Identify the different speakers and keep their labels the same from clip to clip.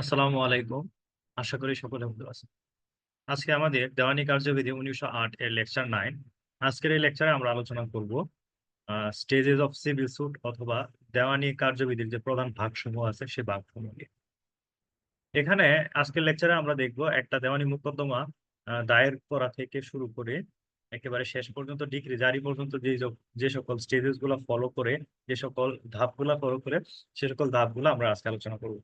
Speaker 1: আসসালামু আলাইকুম। আশা করি সকলে ভালো আছেন। আজকে আমাদের দেওয়ানি কার্যবিধি উনিশশো আট এর লেকচার নাইন। আজকের এই লেকচারে আমরা আলোচনা করব স্টেজেস অফ সিভিল সুট অথবা দেওয়ানি কার্যবিধির যে প্রধান ভাগসমূহ আছে সে ভাগসমূহ নিয়ে। এখানে আজকের লেকচারে আমরা দেখব একটা দেওয়ানি মোকদ্দমা দায়ের করা থেকে শুরু করে একেবারে শেষ পর্যন্ত, ডিগ্রি জারি পর্যন্ত যে যে সকল স্টেজেসগুলো ফলো করে, যে সকল ধাপগুলা ফলো করে, সে সকল ধাপগুলো আমরা আজকে আলোচনা করব।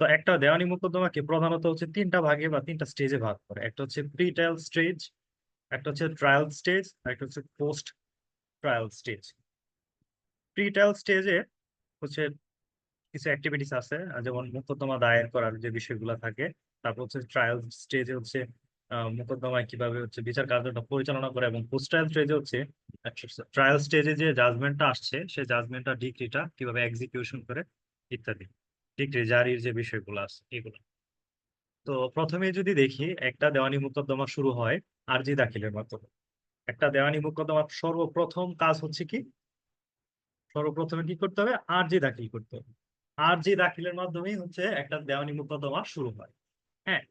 Speaker 1: তো একটা দেওয়ানি মোকদ্দমাকে প্রধানত হচ্ছে তিনটা ভাগে বা তিনটা স্টেজে ভাগ করে। একটা হচ্ছে প্রি ট্রায়াল স্টেজ একটা হচ্ছে ট্রায়াল স্টেজ আর একটা হচ্ছে post trial stage pre trial স্টেজে হচ্ছে কিছু অ্যাক্টিভিটিস আছে যেমন মোকদ্দমা দায়ের করার যে বিষয়গুলো থাকে, তারপর হচ্ছে ট্রায়াল স্টেজে হচ্ছে মোকদ্দমায় কীভাবে হচ্ছে বিচার কার্যটা পরিচালনা করে এবং পোস্ট ট্রায়াল স্টেজে হচ্ছে ট্রায়াল স্টেজে যে জাজমেন্টটা আসছে, সেই জাজমেন্টটা ডিগ্রিটা কীভাবে এক্সিকিউশন করে, ইত্যাদি। ডিগ্রি জারির যে বিষয়গুলো আছে, এগুলো। তো প্রথমে যদি দেখি, একটা দেওয়ানি মোকদ্দমা শুরু হয় আরজি দাখিলের মাধ্যমে। একটা দেওয়ানি মোকদ্দমার সর্বপ্রথম কাজ হচ্ছে কি? সর্বপ্রথমে কি করতে হবে? আরজি দাখিল করতে হবে। আরজি দাখিলের মাধ্যমেই হচ্ছে একটা দেওয়ানি মোকদ্দমা শুরু হয়। হ্যাঁ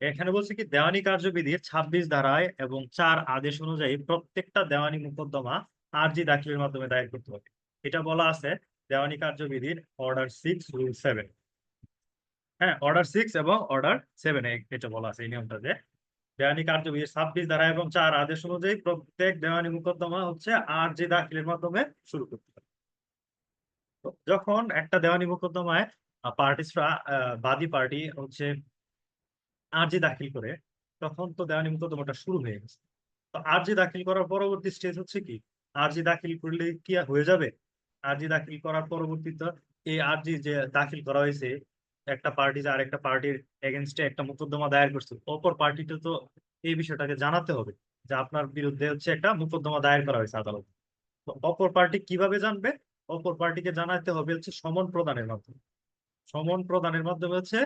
Speaker 1: এখানে বলছে কি, দেওয়ানি কার্যবিধির ছাব্বিশ ধারায় এবং চার আদেশ অনুযায়ী প্রত্যেকটা দেওয়ানি মোকদ্দমা আরজি দাখিলের মাধ্যমে দায়ের করতে হবে। এটা বলা আছে দেওয়ানি কার্যবিধির অর্ডার সিক্স রুল সেভেন হ্যাঁ অর্ডার সিক্স এবং অর্ডার সেভেন এটা বলা আছে, এই নিয়মটাতে দেওয়ানি কার্যবিধি ছাব্বিশ ধারা এবং চার আদেশ অনুযায়ী প্রত্যেক দেওয়ানি মোকদ্দমা হচ্ছে আর যে দাখিলের মাধ্যমে শুরু করতে যখন একটা দেওয়ানি মোকদ্দমায় পার্টিসরা বাদী পার্টি হচ্ছে আরজি দাখিল করে, তখন তো দেওয়ানি মোকদ্দমাটা শুরু হয়ে গেছে। তো আরজি দাখিল করার পরবর্তী স্টেজ হচ্ছে কি? আরজি দাখিল করলে কি হয়ে যাবে? আরজি দাখিল করার পরবর্তীতে এই আর্জি যে দাখিল করা হয়েছে, একটা পার্টি যে আরেকটা পার্টির এগেনস্টে একটা মোকদ্দমা দায়ের করছে। অপর পার্টিতে তো এই বিষয়টাকে জানাতে হবে যে আপনার বিরুদ্ধে হচ্ছে একটা মোকদ্দমা দায়ের করা হয়েছে আদালতে। অপর পার্টি কীভাবে জানবে? অপর পার্টিকে জানাতে হবে হচ্ছে সমন প্রদানের মাধ্যমে। সমন প্রদানের মাধ্যমে হচ্ছে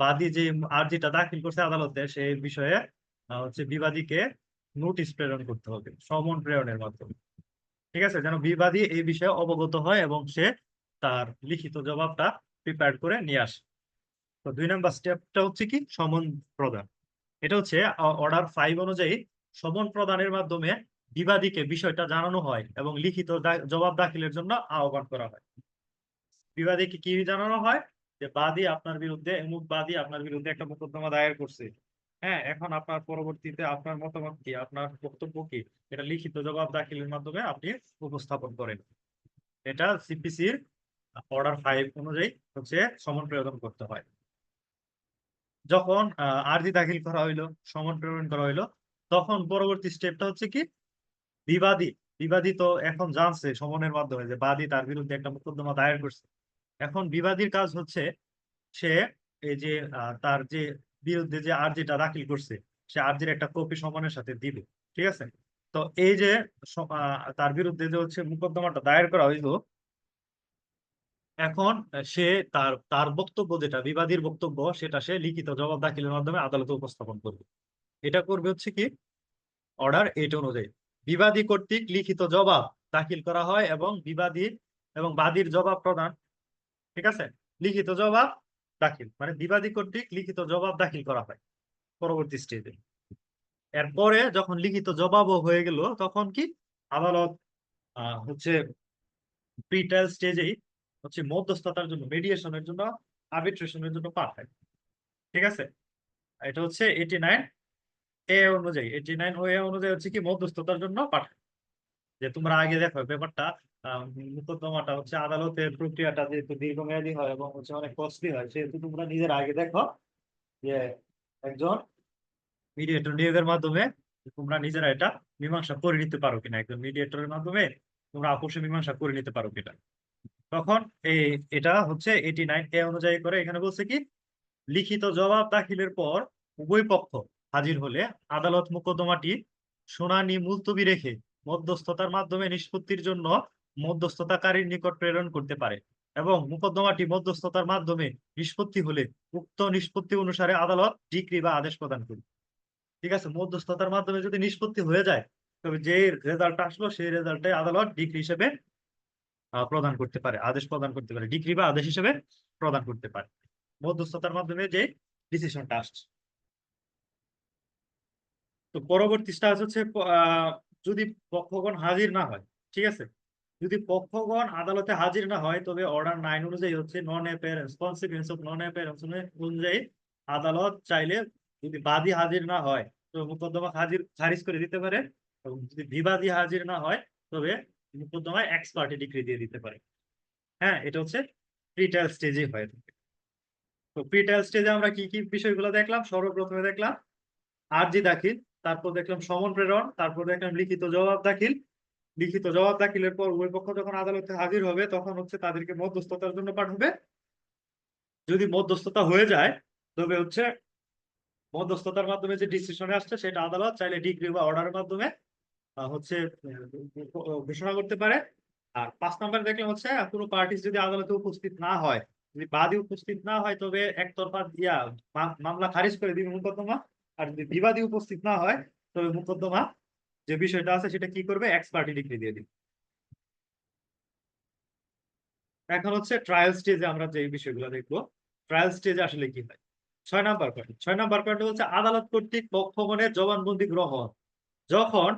Speaker 1: বাদী যে আর্জিটা দাখিল করছে আদালতে, সেই বিষয়ে হচ্ছে বিবাদীকে নোটিশ প্রেরণ করতে হবে, সমন প্রেরণের মাধ্যমে। ঠিক আছে? যেন বিবাদী এই বিষয়ে অবগত হয় এবং সে তার লিখিত জবাবটা প্রিপেয়ার করে নিয়ে আসে। তো দুই নম্বর স্টেপটা হচ্ছে কি? সমন প্রদান। এটা হচ্ছে অর্ডার ফাইভ অনুযায়ী সমন প্রদানের মাধ্যমে বিবাদীকে বিষয়টা জানানো হয় এবং লিখিত জবাব দাখিলের জন্য আহ্বান করা হয়। বিবাদীকে কি জানানো হয়? যে বাদী আপনার বিরুদ্ধে বাদী আপনার বিরুদ্ধে একটা মোকদ্দমা দায়ের করছে। হ্যাঁ এখন আপনার পরবর্তীতে আপনার মতামত কি? আপনার বক্তব্য কি? এটা লিখিত জবাব দাখিলের মাধ্যমে আপনি উপস্থাপন করেন। এটা সিপিসির অর্ডার ফাইভ অনুযায়ী হচ্ছে সমন প্রেরণ করতে হয়। যখন আরজি দাখিল করা হইল, সমন প্রেরণ করা হইল, তখন পরবর্তী স্টেপটা হচ্ছে কি? বিবাদী। বিবাদী তো এখন জানছে সমনের মাধ্যমে যে বাদী তার বিরুদ্ধে একটা মোকদ্দমা দায়ের করছে। এখন বিবাদীর কাজ হচ্ছে সে এই যে তার যে বিরুদ্ধে যে আর্জিটা দাখিল করছে, সে আর্জির একটা কপি সমনের সাথে দিবে, ঠিক আছে? তো এই যে তার বিরুদ্ধে যে হচ্ছে মোকদ্দমাটা দায়ের করা হইল, এখন সে তার তার বক্তব্য যেটা, বিবাদীর বক্তব্য, সেটা সে লিখিত জবাব দাখিলের মাধ্যমে আদালতে উপস্থাপন করবে। এটা করবে হচ্ছে কি? অর্ডার এইট অনুযায়ী। বিবাদী কর্তৃক লিখিত জবাব দাখিল করা হয় এবং বিবাদী এবং বাদীর জবাব প্রদান, ঠিক আছে? লিখিত জবাব দাখিল মানে বিবাদী কর্তৃক লিখিত জবাব দাখিল করা হয় পরবর্তী স্টেজে এরপরে যখন লিখিত জবাবও হয়ে গেল, তখন কি আদালত হচ্ছে প্রি ট্রায়াল স্টেজেই হচ্ছে মধ্যস্থতার জন্য মেডিয়েশনের জন্য আর্বিট্রেশনের জন্য পাঠায়। ঠিক আছে? এটা হচ্ছে এইটি নাইন এ অনুযায়ী এইটি নাইন ও এ অনুযায়ী হচ্ছে কি মধ্যস্থতার জন্য পাঠায়। যে তোমরা আগে দেখো ব্যাপারটা মোকদ্দমাটা হচ্ছে আদালতের প্রক্রিয়াটা যেহেতু দীর্ঘমেয়াদী হয় এবং হচ্ছে অনেক কস্টলি হয়, সেহেতু তোমরা নিজের আগে দেখো যে একজন মিডিয়েটর নিয়োগের মাধ্যমে তোমরা নিজেরা এটা মীমাংসা করে নিতে পারো কিনা, একজন মিডিয়েটরের মাধ্যমে তোমরা আপোষে মীমাংসা করে নিতে পারো কিনা। তখন এই, এটা হচ্ছে এইটি নাইন এ অনুযায়ী করে এখানে বলছে কি, লিখিত জবাব দাখিলের পর উভয় পক্ষ হাজির হলে আদালত মোকদ্দমাটি শুনানি মুলতবি রেখে মধ্যস্থতার মাধ্যমে নিষ্পত্তির জন্য মধ্যস্থতাকারীর নিকট প্রেরণ করতে পারে এবং মোকদ্দমাটি মধ্যস্থতার মাধ্যমে নিষ্পত্তি হলে উক্ত নিষ্পত্তি অনুসারে আদালত ডিক্রি বা আদেশ প্রদান করবে ঠিক আছে? মধ্যস্থতার মাধ্যমে যদি নিষ্পত্তি হয়ে যায়, তবে যে রেজাল্ট আসলো, সেই রেজাল্টে আদালত ডিগ্রি হিসেবে প্রদান করতে পারে, আদেশ প্রদান করতে পারে, ডিগ্রি বা আদেশ হিসেবে প্রদান করতে পারে। মধ্যস্থতার মাধ্যমে যে ডিসিশনটা আসছে। তো পরবর্তী স্টেজ হচ্ছে যদি পক্ষগণ হাজির না হয়, ঠিক আছে? যদি পক্ষগণ আদালতে হাজির না হয়, তবে অর্ডার নাইন অনুযায়ী হচ্ছে non appearance consequence of non appearance অনুযায়ী আদালত চাইলে যদি বাদী হাজির না হয় তবে মোকদ্দমা হাজির, খারিজ করে দিতে পারে। এবং যদি বিবাদী হাজির না হয়, তবে মোকদ্দমায় এক্সপার্টি ডিগ্রি দিয়ে দিতে পারে। হ্যাঁ এটা হচ্ছে প্রিটাইল স্টেজে হয়ে থাকে। তো প্রিটাইল স্টেজে আমরা কি কি বিষয়গুলো দেখলাম? সর্বপ্রথমে দেখলাম, আর্জি দাখিল, তারপর দেখলাম সমন প্রেরণ, তারপর দেখলাম লিখিত জবাব দাখিল লিখিত জবাব দাখিলের পর উভয় পক্ষ যখন আদালতে হাজির হবে, তখন হচ্ছে তাদেরকে মধ্যস্থতার জন্য পাঠাবে। যদি মধ্যস্থতা হয়ে যায়, তবে হচ্ছে মধ্যস্থতার মাধ্যমে যে ডিসিশনে আসছে, সেটা আদালত চাইলে ডিগ্রি বা অর্ডারের মাধ্যমে হচ্ছে ঘোষণা করতে পারে। আর পাঁচ নম্বরে দেখলাম হচ্ছে, কোনো পার্টি যদি আদালতে উপস্থিত না হয়, যদি বাদী উপস্থিত না হয়, তবে একতরফা ইয়া মামলা খারিজ করে দিবে মোকদ্দমা। আর যদি বিবাদী উপস্থিত না হয়, তবে মোকদ্দমা যে বিষয়টা আছে সেটা কি করবে? এক্স পার্টি ডিগ্রি দিয়ে দিবে। এখন হচ্ছে ট্রায়াল স্টেজে আমরা যে বিষয়গুলো দেখব ট্রায়াল স্টেজে আসলে কি হয়? ছয় নাম্বার পয়েন্ট ছয় নাম্বার পয়েন্ট হচ্ছে আদালত কর্তৃক পক্ষগণের জবানবন্দি গ্রহণ। যখন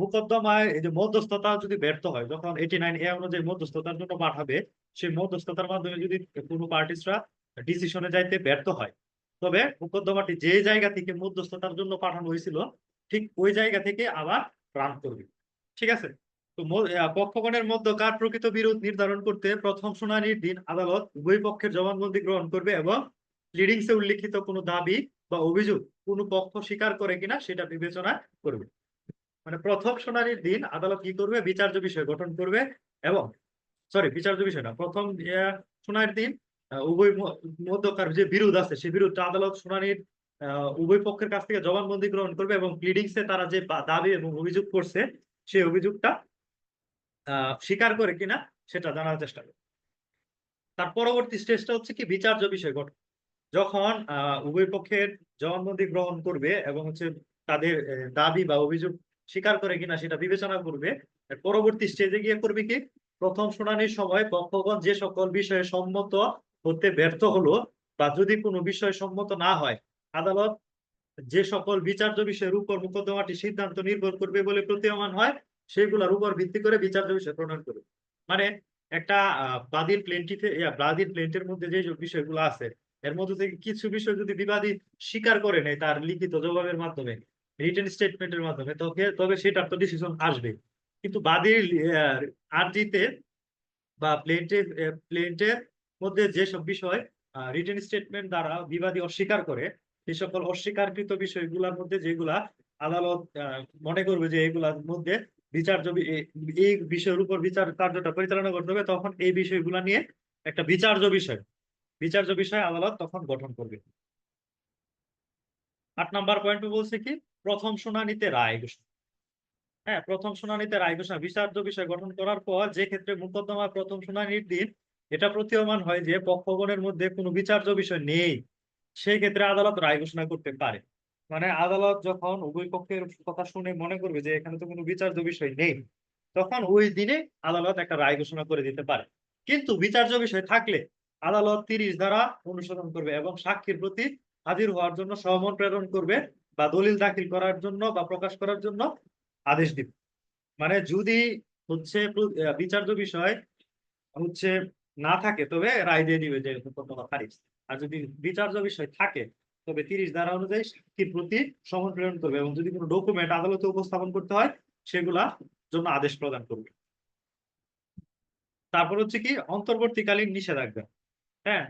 Speaker 1: মোকদ্দমায় এই যে মধ্যস্থতা যদি ব্যর্থ হয়, যখন এইটি নাইন এ অনুযায়ী মধ্যস্থতার জন্য পাঠাবে, সেই মধ্যস্থতার মাধ্যমে যদি কোনো পার্টিসরা ডিসিশনে যাইতে ব্যর্থ হয়, তবে মোকদ্দমাটি যে জায়গা থেকে মধ্যস্থতার জন্য পাঠানো হয়েছিল ঠিক ওই জায়গা থেকে আবার রান করবে ঠিক আছে? তো পক্ষগণের মধ্যকার প্রকৃত বিরোধ নির্ধারণ করতে প্রথম শুনানির দিন আদালত উভয় পক্ষের জবানবন্দি গ্রহণ করবে এবং প্লিডিংসে উল্লিখিত কোনো দাবি বা অভিযোগ কোনো পক্ষ স্বীকার করে কিনা সেটা বিবেচনা করবে। মানে প্রথম শুনানির দিন আদালত কি করবে? বিচার্য বিষয় গঠন করবে এবং সরি বিচার্য বিষয় না, প্রথম শুনানির দিন উভয় মধ্যকার যে বিরোধ আছে সেই বিরোধটা আদালত শুনানির উভয় পক্ষের কাছ থেকে জবানবন্দি গ্রহণ করবে এবং প্লিডিংসে তারা যে দাবি এবং অভিযোগ করছে, সেই অভিযোগটা স্বীকার করে কিনা সেটা জানার চেষ্টা করবে। তার পরবর্তী স্টেজটা হচ্ছে কি? বিচার্য বিষয় গঠন। যখন উভয় পক্ষের জবানবন্দি গ্রহণ করবে এবং হচ্ছে তাদের দাবি বা অভিযোগ স্বীকার করে কিনা সেটা বিবেচনা করবে পরবর্তী স্টেজে গিয়ে করবে কি? প্রথম শুনানির সময় পক্ষগণ যে সকল বিষয়ে সম্মত হতে ব্যর্থ হলো বা যদি কোনো বিষয়ে সম্মত না হয় আদালত যে সকল বিচার্য বিষয়ের উপর মোকদ্দমাটি সিদ্ধান্ত নির্ভর করবে বলে প্রতীয়মান হয়, সেগুলোর উপর ভিত্তি করে বিচার্য বিষয় প্রণয়ন করবে। মানে একটা বাদীর প্লেন্টিতে বাদীর প্লেন্টের মধ্যে যে বিষয়গুলো আছে, এর মধ্যে থেকে কিছু বিষয় যদি বিবাদী স্বীকার করে নেয় তার লিখিত জবাবের মাধ্যমে রিটেন স্টেটমেন্টের মাধ্যমে, তবে তবে সেটার তো ডিসিশন আসবে কিন্তু বাদীর আর্জিতে বা প্লেন্টের প্লেন্টের মধ্যে যেসব বিষয় রিটেন স্টেটমেন্ট দ্বারা বিবাদী অস্বীকার করে সেই সকল অস্বীকারকৃত বিষয়গুলোর মধ্যে যেগুলা আদালত মনে করবে যে এগুলার মধ্যে বিচার্য বি- এই বিষয়ের উপর বিচার কার্যটা পরিচালনা করতে হবে, তখন এই বিষয়গুলা নিয়ে একটা বিচার্য বিষয় বিচার্য বিষয় আদালত তখন গঠন করবে। আট নাম্বার পয়েন্ট বলছে কি? প্রথম শুনানিতে রায় ঘোষণা। হ্যাঁ প্রথম শুনানিতে রায় ঘোষণা। বিচার্য বিষয় গঠন করার পর যে ক্ষেত্রে মোকদ্দমা প্রথম শুনানির দিন, এটা প্রতীয়মান হয় যে পক্ষগণের মধ্যে কোনো বিচার্য বিষয় নেই। সেই ক্ষেত্রে আদালত রায় ঘোষণা করতে পারে। মানে আদালত যখন উভয় পক্ষের কথা শুনে মনে করবে যে এখানে তো কোনো বিচার্য বিষয় নেই, তখন ওই দিনে আদালত একটা রায় ঘোষণা করে দিতে পারে। কিন্তু বিচার্য বিষয় থাকলে আদালত তিরিশ ধারা অনুসরণ করবে এবং সাক্ষীর প্রতি হাজির হওয়ার জন্য সমন প্রেরণ করবে বা দলিল দাখিল করার জন্য বা প্রকাশ করার জন্য আদেশ দিবে। মানে যদি হচ্ছে বিচার্য বিষয় হচ্ছে না থাকে, তবে রায় দিয়ে দিবে যে খারিজ। আর যদি বিচার্য বিষয় থাকে, তবে তিরিশ ধারা অনুযায়ী সাক্ষীর প্রতি সমন প্রেরণ করবে? এবং যদি কোনো ডকুমেন্ট আদালতে উপস্থাপন করতে হয়, সেগুলা জন্য আদেশ প্রদান করবে। তারপর হচ্ছে কি, অন্তর্বর্তীকালীন নিষেধাজ্ঞা। হ্যাঁ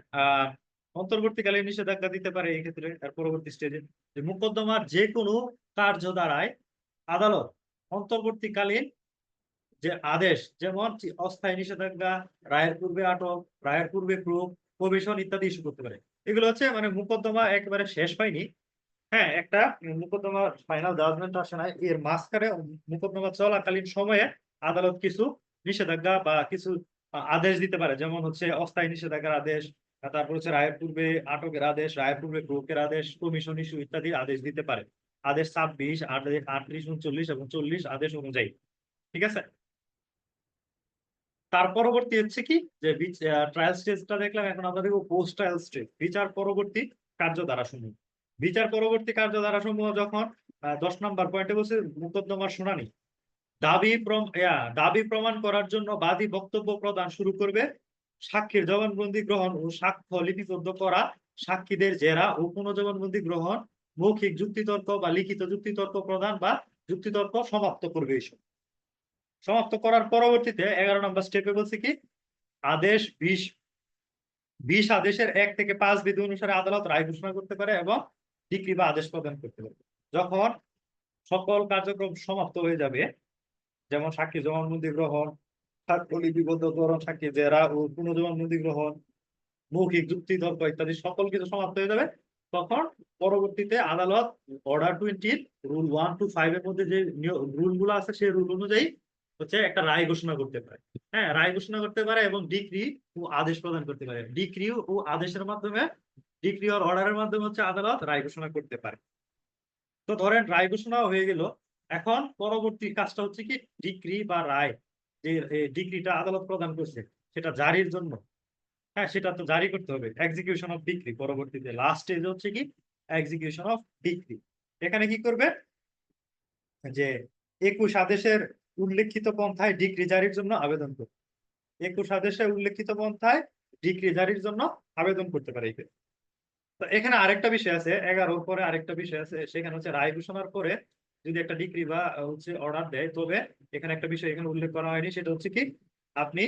Speaker 1: অন্তর্বর্তীকালীন নিষেধাজ্ঞা দিতে পারে এই ক্ষেত্রে, তার পরবর্তী স্টেজে যে মোকদ্দমার যে কোনো কার্য দ্বারায় আদালত অন্তর্বর্তীকালীন যে আদেশ, যেমন অস্থায়ী নিষেধাজ্ঞা, রায়ের পূর্বে আটক, রায়ের পূর্বে প্রুফ কমিশন ইত্যাদি ইস্যু করতে পারে। এগুলো হচ্ছে মানে মোকদ্দমা একেবারে শেষ হয়নি। হ্যাঁ একটা মোকদ্দমা ফাইনাল জাজমেন্ট আসে না এর মাঝখানে মোকদ্দমা চলাকালীন সময়ে আদালত কিছু নিষেধাজ্ঞা বা কিছু আদেশ দিতে পারে। যেমন হচ্ছে অস্থায়ী নিষেধাজ্ঞার আদেশ, তারপর হচ্ছে রায়ের পূর্বে আটকের আদেশ, রায়ের পূর্বে প্রয়োগের আদেশ কমিশন ইস্যু ইত্যাদি আদেশ দিতে পারে। আদেশ ছাব্বিশ আটত্রিশ, উনচল্লিশ এবং চল্লিশ আদেশ অনুযায়ী। ঠিক আছে? তার পরবর্তী হচ্ছে কি? যে ট্রায়াল স্টেজটা দেখলাম, এখন আমরা দেখব পোস্ট ট্রায়াল স্টেজ বিচার পরবর্তী কার্যধারা সমূহ বিচার পরবর্তী কার্যধারা সমূহ যখন দশ নম্বর পয়েন্টে বলছে মোকদ্দমার শুনানি, দাবি দাবি প্রমাণ করার জন্য বাদী বক্তব্য প্রদান শুরু করবে। সাক্ষীর জবানবন্দি গ্রহণ ও সাক্ষ্য লিপিবদ্ধ করা, সাক্ষীদের জেরা ও পুনঃজবানবন্দি গ্রহণ, মৌখিক যুক্তিতর্ক বা লিখিত যুক্তিতর্ক প্রদান বা যুক্তিতর্ক সমাপ্ত করবে এইসব সমাপ্ত করার পরবর্তীতে এগারো নম্বর স্টেপে বলছে কি? আদেশ বিশ। বিশ আদেশের এক থেকে পাঁচ বিধি অনুসারে আদালত রায় ঘোষণা করতে পারে এবং ডিগ্রি বা আদেশ প্রদান করতে পারে। যখন সকল কার্যক্রম সমাপ্ত হয়ে যাবে, যেমন সাক্ষী জবানবন্দি গ্রহণ লিপিবদ্ধকরণ সাক্ষী জেরা ও পুনঃজবানবন্দি গ্রহণ, মৌখিক যুক্তি তর্ক ইত্যাদি সকল কিছু সমাপ্ত হয়ে যাবে, তখন পরবর্তীতে আদালত অর্ডার টোয়েন্টির রুল ওয়ান টু ফাইভ এর মধ্যে যে রুলগুলো আছে, সেই রুল অনুযায়ী হচ্ছে একটা রায় ঘোষণা করতে পারে। হ্যাঁ রায় ঘোষণা করতে পারে এবং ডিক্রি ও আদেশ প্রদান করতে পারে। ডিক্রি ও আদেশের মাধ্যমে ডিক্রি আর অর্ডারের মাধ্যমে হচ্ছে আদালত রায় ঘোষণা করতে পারে। তো ধরেন রায় ঘোষণা হয়ে গেল। এখন পরবর্তী কাজটা হচ্ছে কি? ডিক্রি বা রায় যে ডিগ্রিটা আদালত প্রদান করছে, সেটা জারির জন্য। হ্যাঁ সেটা তো জারি করতে হবে। এক্সিকিউশন অফ ডিগ্রি পরবর্তীতে লাস্ট স্টেজ হচ্ছে কি? এক্সিকিউশন অফ ডিগ্রি এখানে কি করবে? যে একুশ আদেশের উল্লেখিত পন্থায় ডিগ্রি জারির জন্য আবেদন করবে। একুশ আদেশে উল্লেখিত পন্থায় ডিগ্রি জারির জন্য আবেদন করতে পারে তো এখানে আরেকটা বিষয় আছে এগারোর পরে আরেকটা বিষয় আছে, সেখানে হচ্ছে রায় ঘোষণার পরে যদি একটা ডিগ্রি বা হচ্ছে অর্ডার দেয়, তবে এখানে একটা বিষয় এখানে উল্লেখ করা হয়নি, সেটা হচ্ছে কি, আপনি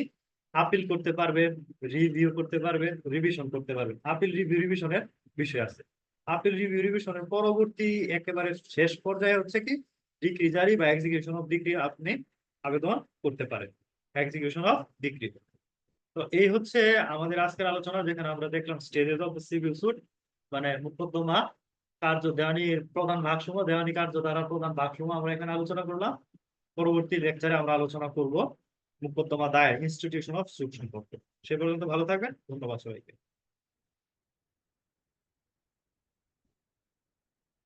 Speaker 1: আপিল করতে পারবেন রিভিউ করতে পারবেন রিভিশন করতে পারবেন। আপিল রিভিউ রিভিশনের বিষয় আছে। আপিল রিভিউ রিভিশনের পরবর্তী একেবারে শেষ পর্যায়ে হচ্ছে কি ডিগ্রি জারি বা এক্সিকিউশন অফ ডিগ্রি আপনি আবেদন করতে পারেন। এক্সিকিউশন অফ ডিগ্রি তো এই হচ্ছে আমাদের আজকের আলোচনা, যেখানে আমরা দেখলাম স্টেজেস অফ সিভিল সুট মানে মোকদ্দমা কার্য দেওয়ানির প্রধান ভাগসমূহ দেওয়ানি কার্য দ্বারা প্রধান ভাগসমূহ আমরা এখানে আলোচনা করলাম। পরবর্তী লেকচারে আমরা আলোচনা করব মোকদ্দমা দায়ের ইনস্টিটিউশন অফ সুট সম্পর্কে। সে পর্যন্ত ভালো থাকবেন, ধন্যবাদ সবাইকে।